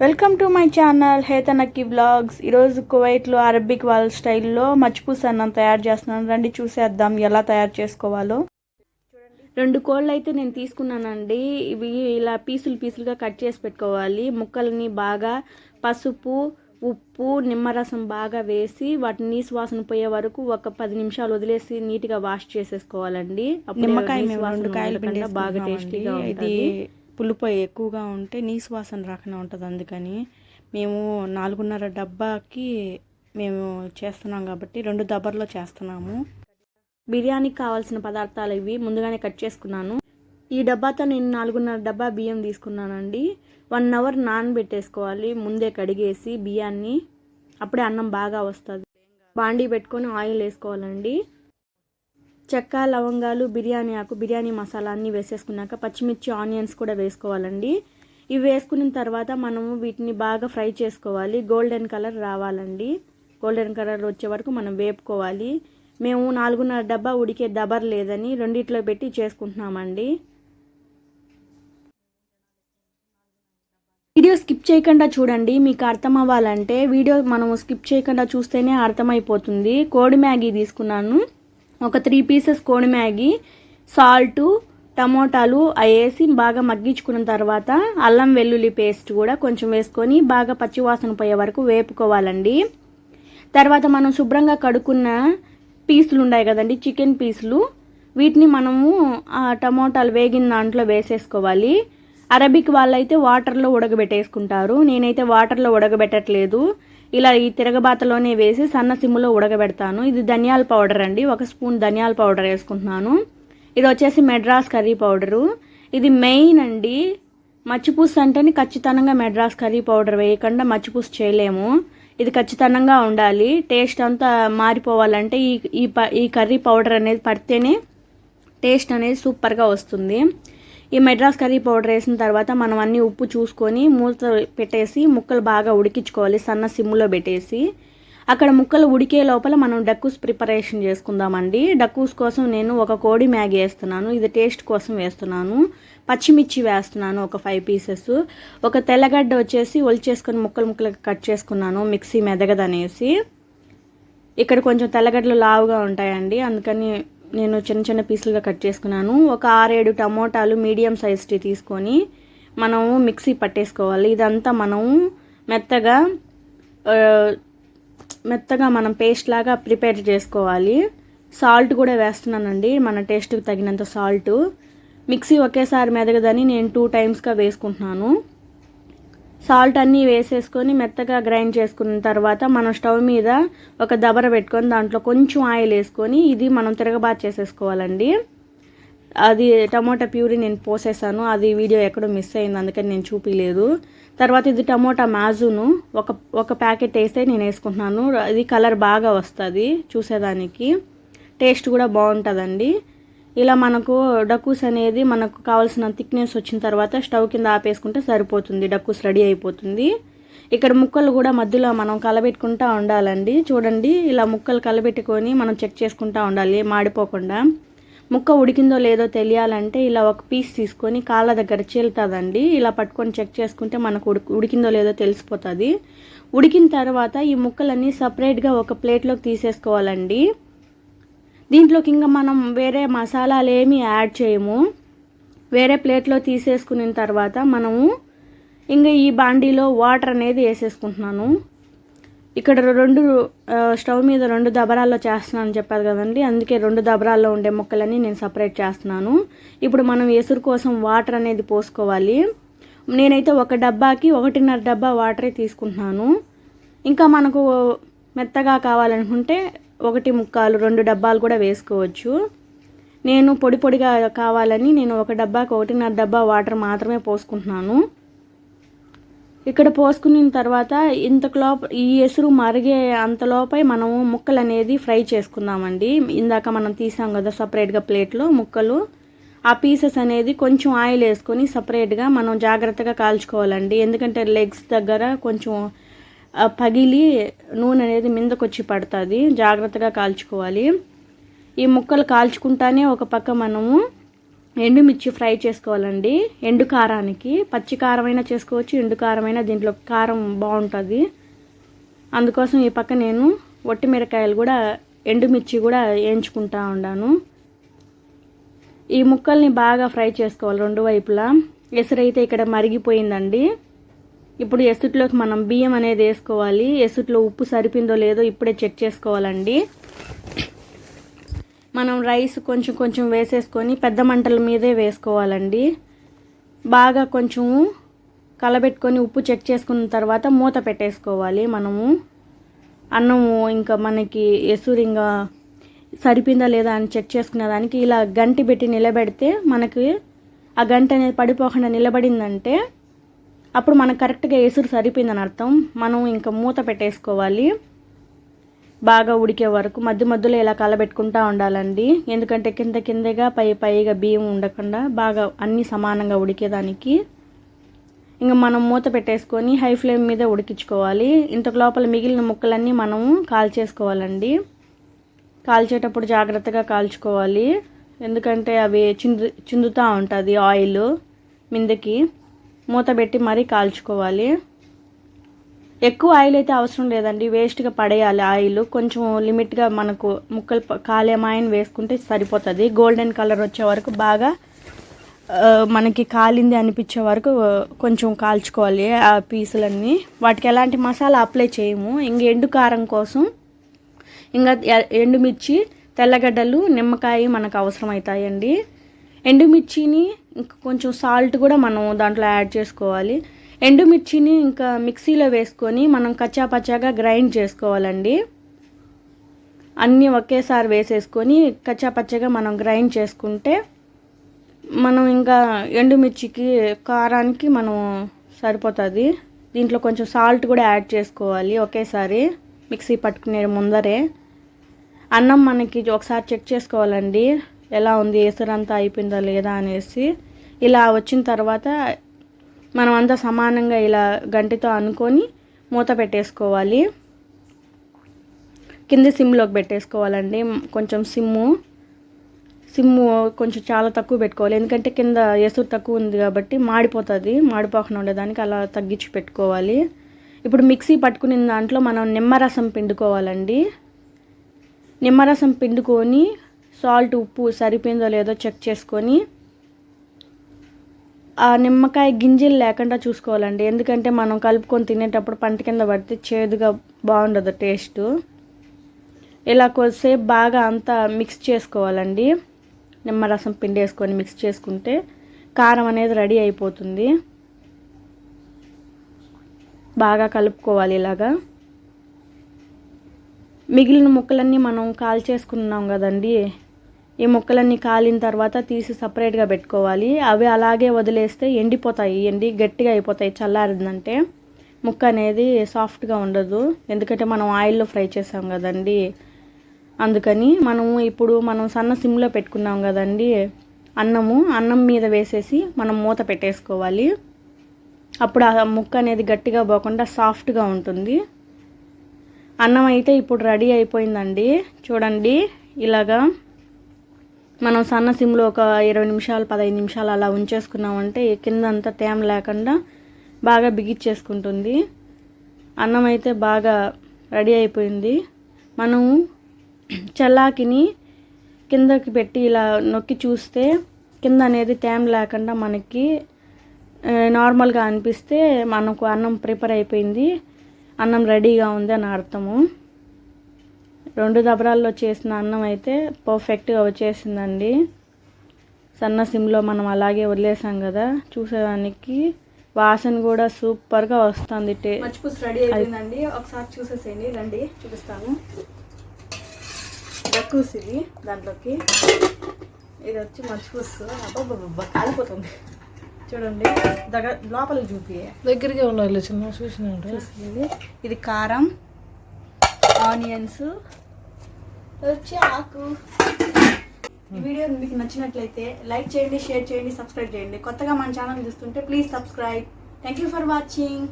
Welcome to my channel హేతనక్కి blogs ఈరోజు కువైట్లో అరబిక్ వాళ్ళ స్టైల్లో మచ్చిపూస అన్నం తయారు చేస్తున్నాను. రండి చూసేద్దాం ఎలా తయారు చేసుకోవాలో. రెండు కోళ్ళు అయితే నేను తీసుకున్నానండి. ఇవి ఇలా పీసులు పీసులుగా కట్ చేసి పెట్టుకోవాలి. ముక్కల్ని బాగా పసుపు ఉప్పు నిమ్మరసం బాగా వేసి వాటిని నీసు వాసన పోయే వరకు ఒక పది నిమిషాలు వదిలేసి నీట్గా వాష్ చేసేసుకోవాలండి. నిమ్మకాయ బాగా టేస్టీగా ఇది పులుపు ఎక్కువగా ఉంటే నీసు వాసన రాకుండా ఉంటుంది అందుకని మేము నాలుగున్నర డబ్బాకి మేము చేస్తున్నాం కాబట్టి రెండు దబ్బర్లో చేస్తున్నాము. బిర్యానీకి కావాల్సిన పదార్థాలు ఇవి ముందుగానే కట్ చేసుకున్నాను. ఈ డబ్బాతో నేను నాలుగున్నర డబ్బా బియ్యం తీసుకున్నానండి. వన్ అవర్ నానబెట్టేసుకోవాలి. ముందే కడిగేసి బియ్యాన్ని అప్పుడే అన్నం బాగా వస్తుంది. బాండీ పెట్టుకొని ఆయిల్ వేసుకోవాలండి. చెక్క లవంగాలు బిర్యానీ ఆకు బిర్యానీ మసాలా అన్నీ వేసేసుకున్నాక పచ్చిమిర్చి ఆనియన్స్ కూడా వేసుకోవాలండి. ఇవి వేసుకున్న తర్వాత మనము వీటిని బాగా ఫ్రై చేసుకోవాలి. గోల్డెన్ కలర్ రావాలండి. గోల్డెన్ కలర్ వచ్చే వరకు మనం వేపుకోవాలి. మేము నాలుగున్నర డబ్బా ఉడికే దబర్ లేదని రెండిట్లో పెట్టి చేసుకుంటున్నామండి. వీడియో స్కిప్ చేయకుండా చూడండి. మీకు అర్థం అవ్వాలంటే వీడియో మనం స్కిప్ చేయకుండా చూస్తేనే అర్థమైపోతుంది. కోడి మ్యాగీ తీసుకున్నాను. ఒక త్రీ పీసెస్ కోడి మ్యాగీ సాల్టు టమోటాలు అవి వేసి బాగా మగ్గించుకున్న తర్వాత అల్లం వెల్లుల్లి పేస్ట్ కూడా కొంచెం వేసుకొని బాగా పచ్చివాసన పోయే వరకు వేపుకోవాలండి. తర్వాత మనం శుభ్రంగా కడుక్కున్న పీసులు ఉన్నాయి కదండి చికెన్ పీసులు. వీటిని మనము ఆ టమోటాలు వేగిన దాంట్లో వేసేసుకోవాలి. అరబిక్ వాళ్ళైతే వాటర్లో ఉడకబెట్టేసుకుంటారు. నేనైతే వాటర్లో ఉడకబెట్టట్లేదు. ఇలా ఈ తిరగబాతలోనే వేసి సన్న సిమ్ములో ఉడకబెడతాను. ఇది ధనియాల పౌడర్ అండి. ఒక స్పూన్ ధనియాల పౌడర్ వేసుకుంటున్నాను. ఇది వచ్చేసి మెడ్రాస్ కర్రీ పౌడరు. ఇది మెయిన్ అండి. మచ్చిపూస అంటేనే ఖచ్చితంగా మెడ్రాస్ కర్రీ పౌడర్ వేయకుండా మచ్చిపూస చేయలేము. ఇది ఖచ్చితంగా ఉండాలి. టేస్ట్ అంతా మారిపోవాలంటే ఈ ఈ ప ఈ కర్రీ పౌడర్ అనేది పడితేనే టేస్ట్ అనేది సూపర్గా వస్తుంది. ఈ మెడ్రాస్ కర్రీ పౌడర్ వేసిన తర్వాత మనం అన్ని ఉప్పు చూసుకొని మూత పెట్టేసి ముక్కలు బాగా ఉడికించుకోవాలి సన్న సిమ్లో పెట్టేసి. అక్కడ ముక్కలు ఉడికే లోపల మనం డక్కూస్ ప్రిపరేషన్ చేసుకుందామండి. డక్కూస్ కోసం నేను ఒక కోడి మ్యాగీ వేస్తున్నాను ఇది టేస్ట్ కోసం వేస్తున్నాను. పచ్చిమిర్చి వేస్తున్నాను ఒక ఫైవ్ పీసెస్. ఒక తెల్లగడ్డ వచ్చేసి ఒలిచేసుకొని ముక్కలు ముక్కలు కట్ చేసుకున్నాను మిక్సీ మెదగదనేసి. ఇక్కడ కొంచెం తెల్లగడ్డలు లావుగా ఉంటాయండి అందుకని నేను చిన్న చిన్న పీసులుగా కట్ చేసుకున్నాను. ఒక ఆరేడు టమోటాలు మీడియం సైజ్కి తీసుకొని మనము మిక్సీ పట్టేసుకోవాలి. ఇదంతా మనము మెత్తగా మెత్తగా మనం పేస్ట్ లాగా ప్రిపేర్ చేసుకోవాలి. సాల్ట్ కూడా వేస్తున్నానండి మన టేస్ట్కి తగినంత సాల్ట్. మిక్సీ ఒకేసారి మెదగదని నేను టూ టైమ్స్గా వేసుకుంటున్నాను. సాల్ట్ అన్నీ వేసేసుకొని మెత్తగా గ్రైండ్ చేసుకున్న తర్వాత మనం స్టవ్ మీద ఒక దబర పెట్టుకొని దాంట్లో కొంచెం ఆయిల్ వేసుకొని ఇది మనం తిరగబాత్ చేసేసుకోవాలండి. అది టమోటా ప్యూరీ నేను పోసేసాను. అది వీడియో ఎక్కడో మిస్ అయింది అందుకని నేను చూపించలేదు తర్వాత ఇది టమోటా మ్యాజును ఒక ఒక ప్యాకెట్ వేస్తే నేను వేసుకుంటున్నాను. ఇది కలర్ బాగా వస్తుంది చూసేదానికి. టేస్ట్ కూడా బాగుంటుందండి. ఇలా మనకు డక్కూస్ అనేది మనకు కావాల్సిన థిక్నెస్ వచ్చిన తర్వాత స్టవ్ కింద ఆపేసుకుంటే సరిపోతుంది. డక్కూస్ రెడీ అయిపోతుంది. ఇక్కడ ముక్కలు కూడా మధ్యలో మనం కలబెట్టుకుంటా ఉండాలండి. చూడండి ఇలా ముక్కలు కలబెట్టుకొని మనం చెక్ చేసుకుంటా ఉండాలి. మాడిపోకుండా. ముక్క ఉడికిందో లేదో తెలియాలంటే ఇలా ఒక పీస్ తీసుకొని కాళ్ళ దగ్గర చీలుతుందండి. ఇలా పట్టుకొని చెక్ చేసుకుంటే మనకు ఉడికిందో లేదో తెలిసిపోతుంది. ఉడికిన తర్వాత ఈ ముక్కలన్నీ సపరేట్గా ఒక ప్లేట్లోకి తీసేసుకోవాలండి. దీంట్లోకి ఇంకా మనం వేరే మసాలాలు ఏమీ యాడ్ చేయము. వేరే ప్లేట్లో తీసేసుకున్న తర్వాత మనము ఇంకా ఈ బాండీలో వాటర్ అనేది వేసేసుకుంటున్నాను. ఇక్కడ రెండు స్టవ్ మీద రెండు దబరాల్లో చేస్తున్నాను చెప్పారు కదండి. అందుకే రెండు దబరాల్లో ఉండే ముక్కలని నేను సపరేట్ చేస్తున్నాను. ఇప్పుడు మనం ఎసురు కోసం వాటర్ అనేది పోసుకోవాలి. నేనైతే ఒక డబ్బాకి ఒకటిన్నర డబ్బా వాటరే తీసుకుంటున్నాను. ఇంకా మనకు మెత్తగా కావాలనుకుంటే ఒకటి ముక్కాలు రెండు డబ్బాలు కూడా వేసుకోవచ్చు. నేను పొడి పొడిగా కావాలని నేను ఒక డబ్బాకి ఒకటిన్నర డబ్బా వాటర్ మాత్రమే పోసుకుంటున్నాను. ఇక్కడ పోసుకున్న తర్వాత ఇంతలోప ఈ ఎసురు మరిగే అంతలోపై మనము ముక్కలు అనేది ఫ్రై చేసుకుందామండి. ఇందాక మనం తీసాం కదా సపరేట్గా ప్లేట్లో ముక్కలు. ఆ పీసెస్ అనేది కొంచెం ఆయిల్ వేసుకొని సపరేట్గా మనం జాగ్రత్తగా కాల్చుకోవాలండి. ఎందుకంటే లెగ్స్ దగ్గర కొంచెం పగిలి నూనె అనేది మిందకొచ్చి పడుతుంది. జాగ్రత్తగా కాల్చుకోవాలి. ఈ ముక్కలు కాల్చుకుంటానే ఒక పక్క మనము ఎండుమిర్చి ఫ్రై చేసుకోవాలండి. ఎండు కారానికి. పచ్చి కారమైనా చేసుకోవచ్చు ఎండు కారమైనా దీంట్లో కారం బాగుంటుంది. అందుకోసం ఈ పక్క నేను ఒట్టి మిరకాయలు కూడా ఎండుమిర్చి కూడా వేయించుకుంటా ఉన్నాను ఈ ముక్కల్ని బాగా ఫ్రై చేసుకోవాలి రెండు వైపులా. ఎసరైతే ఇక్కడ మరిగిపోయిందండి. ఇప్పుడు ఎసుట్లోకి మనం బియ్యం అనేది వేసుకోవాలి. ఎసుట్లో ఉప్పు సరిపోయిందో లేదో ఇప్పుడే చెక్ చేసుకోవాలండి. మనం రైస్ కొంచెం కొంచెం వేసేసుకొని పెద్ద మంటల మీదే వేసుకోవాలండి. బాగా కొంచెము కలబెట్టుకొని ఉప్పు చెక్ చేసుకున్న తర్వాత మూత పెట్టేసుకోవాలి మనము. అన్నము ఇంకా మనకి ఎసురు ఇంకా సరిపోయిందా లేదా అని చెక్ చేసుకునే దానికి ఇలా గంటి పెట్టి నిలబెడితే మనకి ఆ గంట అనేది పడిపోకుండా నిలబడిందంటే అప్పుడు మనకు కరెక్ట్గా ఎసురు సరిపోయిందని అర్థం. మనం ఇంకా మూత పెట్టేసుకోవాలి. బాగా ఉడికే వరకు మధ్య మధ్యలో ఇలా కలబెట్టుకుంటా ఉండాలండి. ఎందుకంటే కింద కిందగా పై పైగా బియ్యం ఉండకుండా బాగా అన్నీ సమానంగా ఉడికేదానికి. ఇంకా మనం మూత పెట్టేసుకొని హై ఫ్లేమ్ మీద ఉడికించుకోవాలి. ఇంతకు లోపల మిగిలిన ముక్కలన్నీ మనము కాల్చేసుకోవాలండి. కాల్చేటప్పుడు జాగ్రత్తగా కాల్చుకోవాలి. ఎందుకంటే అవి చిందు చిందుతూ ఉంటుంది ఆయిల్ మిందకి. మూత పెట్టి మరీ కాల్చుకోవాలి. ఎక్కువ ఆయిల్ అయితే అవసరం లేదండి వేస్ట్గా పడేయాలి ఆయిల్. కొంచెం లిమిట్గా మనకు ముక్కలు కాలేమాయని వేసుకుంటే సరిపోతుంది. గోల్డెన్ కలర్ వచ్చే వరకు బాగా మనకి కాలింది అనిపించే వరకు కొంచెం కాల్చుకోవాలి ఆ పీసులన్నీ. వాటికి ఎలాంటి మసాలా అప్లై చేయము. ఇంక ఎండు కారం కోసం ఇంకా ఎండుమిర్చి తెల్లగడ్డలు నిమ్మకాయ మనకు అవసరం అవుతాయండి ఎండుమిర్చిని ఇంకా కొంచెం సాల్ట్ కూడా మనం దాంట్లో యాడ్ చేసుకోవాలి. ఎండుమిర్చిని ఇంకా మిక్సీలో వేసుకొని మనం కచ్చాపచ్చాగా గ్రైండ్ చేసుకోవాలండి. అన్నీ ఒకేసారి వేసేసుకొని కచ్చా పచ్చగా మనం గ్రైండ్ చేసుకుంటే మనం ఇంకా ఎండుమిర్చికి కారానికి మనం సరిపోతుంది. దీంట్లో కొంచెం సాల్ట్ కూడా యాడ్ చేసుకోవాలి ఒకేసారి మిక్సీ పట్టుకునే ముందరే. అన్నం మనకి ఒకసారి చెక్ చేసుకోవాలండి. ఎలా ఉంది ఎసరంతా అయిపోయిందా లేదా అనేసి. ఇలా వచ్చిన తర్వాత మనం అంతా సమానంగా ఇలా గంటితో అనుకొని మూత పెట్టేసుకోవాలి. కింద సిమ్లోకి పెట్టేసుకోవాలండి. కొంచెం సిమ్ము. సిమ్ము కొంచెం చాలా తక్కువ పెట్టుకోవాలి. ఎందుకంటే కింద ఎసురు తక్కువ ఉంది కాబట్టి మాడిపోతుంది. మాడిపోకుండా ఉండేదానికి అలా తగ్గించి పెట్టుకోవాలి. ఇప్పుడు మిక్సీ పట్టుకునే దాంట్లో మనం నిమ్మరసం పిండుకోవాలండి. నిమ్మరసం పిండుకొని సాల్ట్ ఉప్పు సరిపోయిందో లేదో చెక్ చేసుకొని ఆ నిమ్మకాయ గింజలు లేకుండా చూసుకోవాలండి. ఎందుకంటే మనం కలుపుకొని తినేటప్పుడు పంట కింద పడితే చేదుగా బాగుండదు టేస్ట్. ఇలా కొద్దిసేపు బాగా అంతా మిక్స్ చేసుకోవాలండి. నిమ్మరసం పిండి వేసుకొని మిక్స్ చేసుకుంటే కారం అనేది రెడీ అయిపోతుంది. బాగా కలుపుకోవాలి ఇలాగా. మిగిలిన ముక్కలన్నీ మనం కాల్ చేసుకున్నాం కదండి. ఈ ముక్కలన్నీ కాలిన తర్వాత తీసి సపరేట్గా పెట్టుకోవాలి. అవి అలాగే వదిలేస్తే ఎండిపోతాయి. ఎండి గట్టిగా అయిపోతాయి. చల్లారిందంటే ముక్క అనేది సాఫ్ట్గా ఉండదు. ఎందుకంటే మనం ఆయిల్లో ఫ్రై చేసాం కదండి. అందుకని మనము ఇప్పుడు మనం సన్న సిమ్లో పెట్టుకున్నాం కదండి. అన్నము అన్నం మీద వేసేసి మనం మూత పెట్టేసుకోవాలి. అప్పుడు ఆ ముక్క అనేది గట్టిగా పోకుండా సాఫ్ట్గా ఉంటుంది. అన్నం అయితే ఇప్పుడు రెడీ అయిపోయిందండి. చూడండి ఇలాగా మనం సన్న సిమ్లో ఒక ఇరవై నిమిషాలు పదహైదు నిమిషాలు అలా ఉంచేసుకున్నామంటే కింద అంతా తేమ లేకుండా బాగా బిగిచ్చేసుకుంటుంది. అన్నం అయితే బాగా రెడీ అయిపోయింది. మనము చల్లాకిని కిందకి పెట్టి ఇలా నొక్కి చూస్తే కింద అనేది తేమ లేకుండా మనకి నార్మల్గా అనిపిస్తే మనకు అన్నం ప్రిపేర్ అయిపోయింది. అన్నం రెడీగా ఉంది అని అర్థము. రెండు దబరాల్లో చేసిన అన్నం అయితే పర్ఫెక్ట్గా వచ్చేసిందండి. సన్న సిమ్లో మనం అలాగే వదిలేసాం కదా చూసేదానికి వాసన కూడా సూపర్గా వస్తుంది టే. మచ్చిపూసి రెడీ అయిపోయిందండి. ఒకసారి చూసేసేయండి రండి చూపిస్తాను. దక్కూస్ ఇది దాంట్లోకి. ఇది వచ్చి మచ్చిపూసు కాలిపోతుంది. చూడండి దగ్గర లోపల చూపి దగ్గరికి ఉండాలి చిన్న చూసినాడు ఇది ఇది కారం ఆనియన్స్ చాకు ఈ వీడియో మీకు నచ్చినట్లయితే లైక్ చేయండి షేర్ చేయండి సబ్స్క్రైబ్ చేయండి. కొత్తగా మన ఛానల్ చూస్తుంటే please subscribe. Thank you for watching